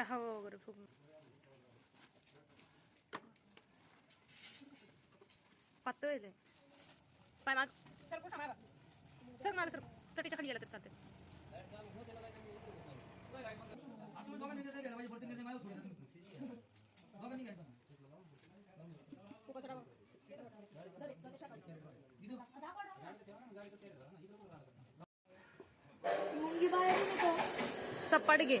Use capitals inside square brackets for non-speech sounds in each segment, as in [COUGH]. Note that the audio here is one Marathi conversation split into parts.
आता हवा वगैरे फुगून पातळ आहे पाय माग. सर मला सर चटीच्या खाली गेला तर चालते सपाट घे.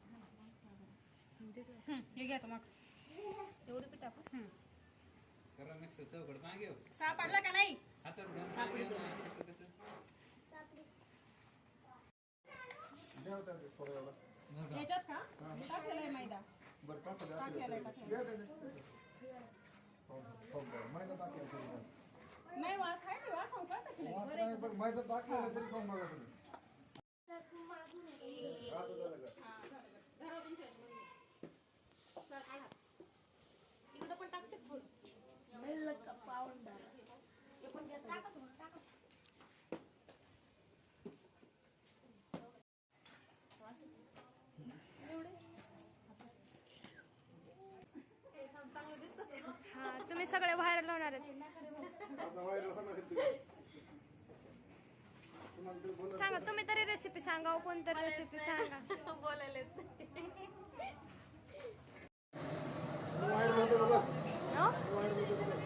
हे घ्या मग एवढी पीठ टाकू करा मिक्स चौकड मागे हो. सापडला का नाही हातात घ्या, मागे ना, कसं कसं नका. याच्यात का टाकलेला आहे मैदा नाही वास आहे ना वास होता मैदा टाकलं तरी पण बघा तुम्ही इकडं पण टाकते थोडं मेल्लं का पावडर हा तुम्ही सगळे व्हायरल होणार आहेत. सांगा तुम्ही तरी रेसिपी सांगा हो, कोणतरी रेसिपी सांगा. व्हायरल होतं बघा हो? व्हायरल होतं बघा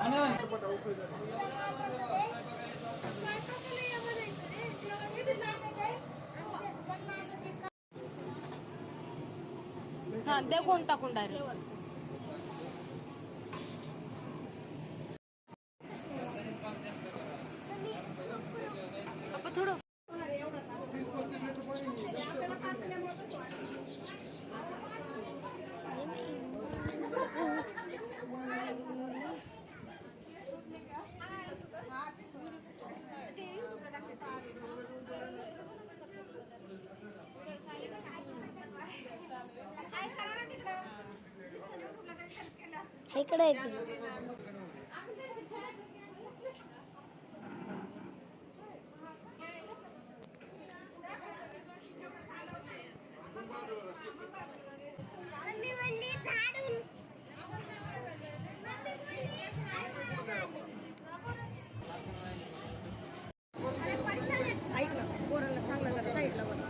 आनंद पटा उपयोग आहे. हा दे कोण टाकून डायरेक्ट इकडे येते ऐक ना पोरांना सांग ना जरा साईडला बस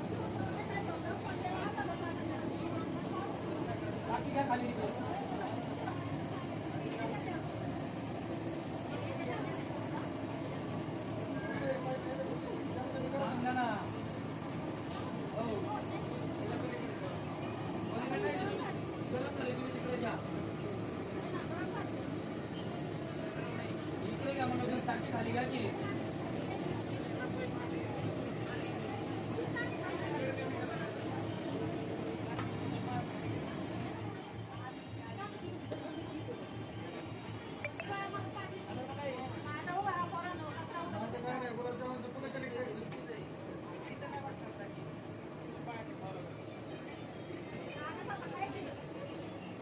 सांगा ना हो पलीकडे नाही गेलो. गरम झाले तुम्ही तिकडे घ्या इकडे घ्या म्हणलं तर टाकी खाली घ्या की आता काय नाही गुलाबजामुनचं पुन्हा कनेक्ट करायचं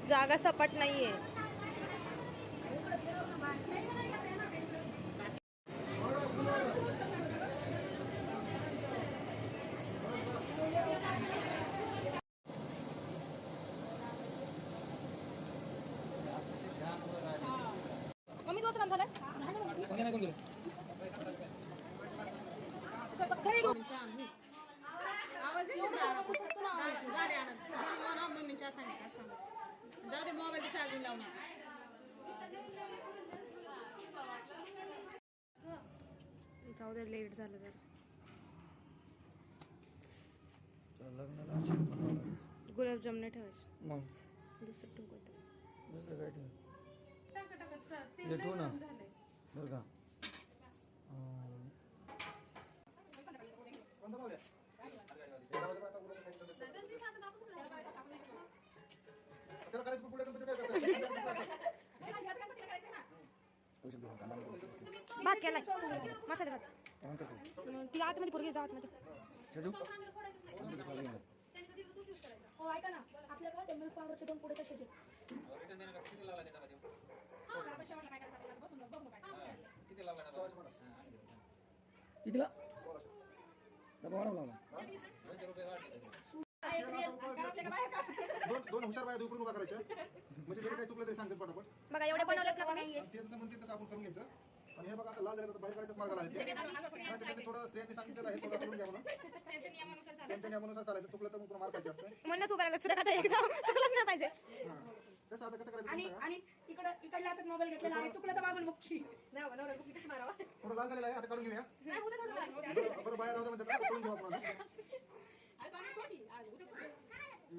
जागा सपाट नाहीये मम्मी आमच्या आवाज सांग. जाऊ दे मोबाईल चार्जिंग लावून जाऊ दे लेट झालं तर गुलाबजाम नाही ठेवायचं. दुसरं दुसरं काय ना. बरं का? भात केलाय मसाले भात. मग ती आतमध्ये पोरगी जा आतमध्ये. ठेवू? हो ऐका ना. मिल्क पावडरचे दोन पुढे कशाचे दोन दोन हुशार बाया उकडून उभा करायच्या. म्हणजे जरी काही चुकलं तरी सांगतात पटापट. बघा एवढे बनवलेत का नाही आणि ते जसं म्हणते तसं आपण करून घ्यायचं. आणि हे बघा आता लाल झालं तर बाहेर काढायचं मार्गाला आहे थोडं स्त्रियांनी करून घ्या म्हणून. त्यांच्या नियमानुसार चालायचं. चुकलं तर मग मार्कायचे असतं. म्हणूनच उभं राहिलं. सुद्धा खाता एकदम चुकलंच नाही पाहिजे. हां. कसं आता कसं करायचं आणि इकडं इकडल्या हातात मोबाईल घेतलेला आणि चुकलं तर मागून मुक्की. थोडं लाल झालेलं आहे आता काढून घेऊया. बरं बरं बाहेर राहू म्हणतात घेऊ आपण.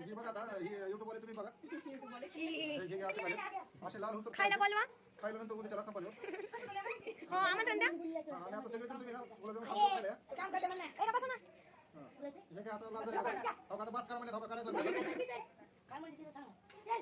ही बघा आता ही वाले तुम्ही बघा. हे घे, असं झाले असे लाल होतं खायला बोलवा. खायला नंतर उद्या त्याला हो आमंत्रण द्या. आणि आता सगळे तुम्ही ना गुलाबजाम संपवून झाले, हा. काम करते म्हणा ए, बसा ना. हां. हे काय आता लाल झाले? बघा. हो का, आता बस करा धोका काढायचा नाही. काय म्हणते तिला सांग. चल.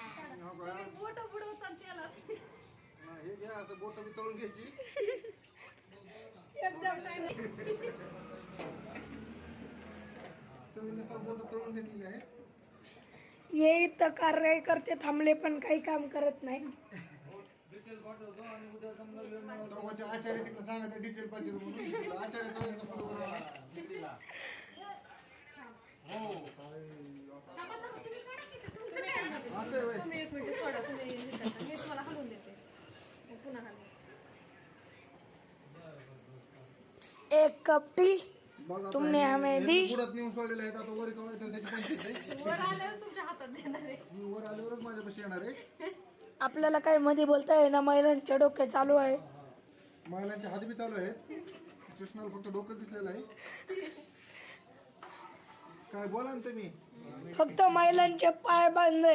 हो का? हा, हे घ्या असं बोट मी तळून घ्यायची सगळी बोट तळून घेतलेली आहे. ये इथं कार्य करते थांबले पण काही काम करत नाही. तर आचार्य तिकडे डिटेल पाहिजे म्हणून. [LAUGHS] हो काय. एक मिनिट सोडा तुम्ही करता. मी तुम्हाला हलवून देते मग पुन्हा हलवून एक कप टी आता तुमने हमें दी. बुडात नेऊन सोडलेले आहेत आता वर कवा येतील त्याची पंचायत आहे. वर आल्यावर तुमच्या हातात देणार आहे मी वर आल्यावरच माझ्यापाशी येणार आहे आपल्याला काही मध्ये बोलता येईना महिलांचे डोके चालू आहे महिलांचे हात बी चालू आहेत कृष्णाला फक्त डोकं दिसलेलं आहे काय बोला ना तुम्ही फक्त महिलांचे पाय बंद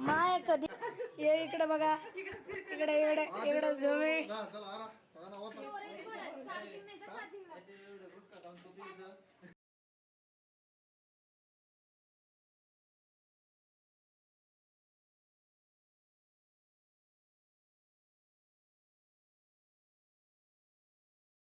माय कधी ये इकडे बघा इकडे इकडे इकडे जमे चला, आरा.